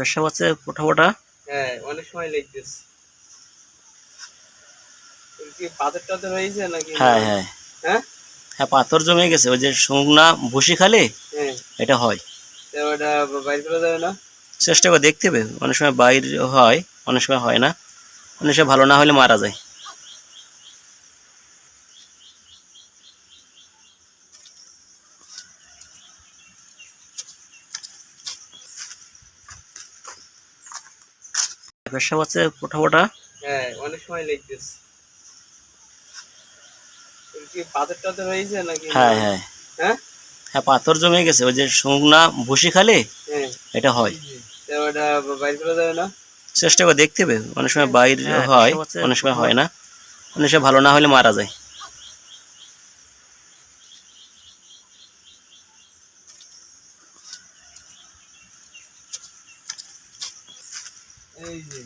পেশাব আছে ফোটা ফোটা। হ্যাঁ অনেক সময় লাগতেছে হ্যাঁ হ্যাঁ হ্যাঁ। হ্যাঁ? পাথর জমে গেছে ওই যে শুকনা ভুসি খালে হ্যাঁ। এটা হয়। না? চেষ্টা করে দেখতে হবে অনেক সময় বাইর হয় অনেক সময় হয় না। অনেক সময় ভালো না হলে মারা যায়। পেশাব আছে ফোটা ফোটা? হ্যাঁ অনেক সময় লেগতেছে হ্যাঁ হ্যাঁ হ্যাঁ। হ্যাঁ? পাথর জমে গেছে ওই যে শুকনা ভুসি খালে হ্যাঁ। এটা হয়। চেষ্টা করে দেখতে হবে অনেক সময় বাইরে হয় অনেক সময় হয় না। অনেক সময় ভালো না হলে মারা যায়। এই যে।